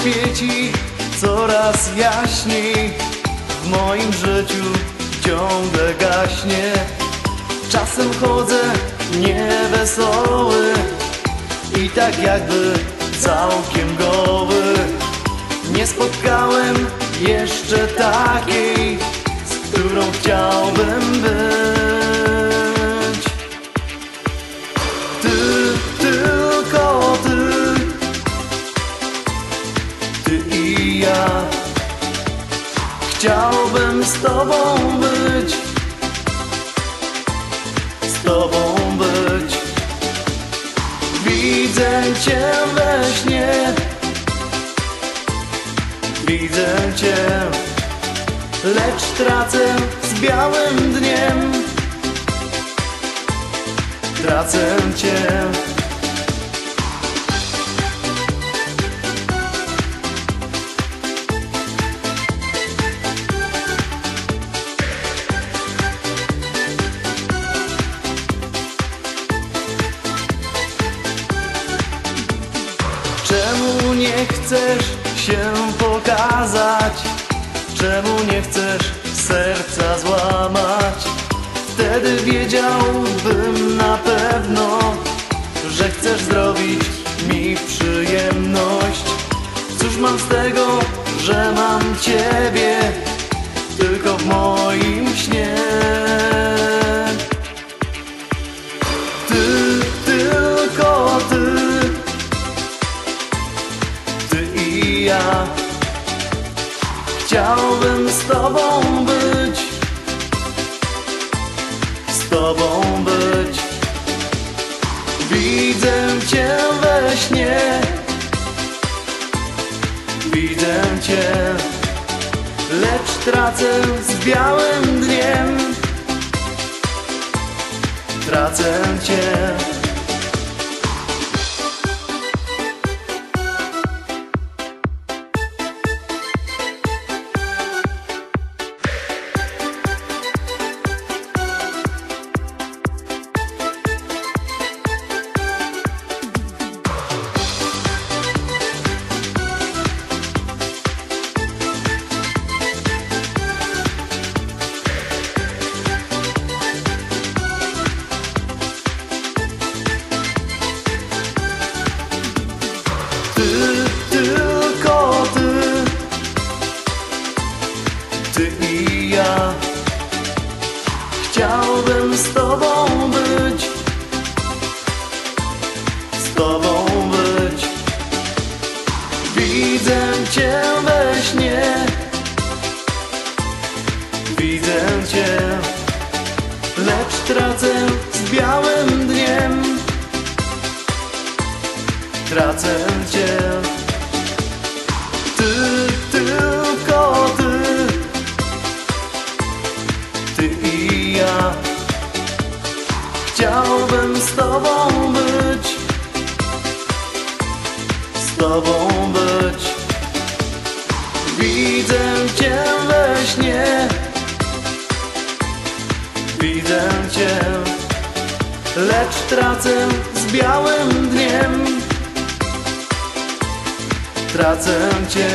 Świeci coraz jaśniej. W moim życiu ciągle gaśnie. Czasem chodzę niewesoły I tak jakby całkiem goły. Nie spotkałem jeszcze takiej Z którą chciałbym być z tobą być. Z tobą być. Widzę cię we śnie. Widzę cię. Lecz tracę z białym dniem. Tracę cię Czemu nie chcesz się pokazać? Czemu nie chcesz serca złamać? Wtedy wiedziałbym na pewno, że chcesz zrobić mi przyjemność. Cóż mam z tego, że mam ciebie tylko w moim śnie? Chciałbym z tobą być. Z tobą być. Widzę cię we śnie. Widzę cię. Lecz tracę z białym dniem. Tracę cię Ty i ja. Chciałbym z tobą być Z tobą być. Widzę cię we śnie. Widzę cię. Lecz tracę z białym dniem. Tracę cię Chciałbym z tobą być. Z tobą być. Widzę cię we śnie. Widzę cię. Lecz tracę z białym dniem. Tracę cię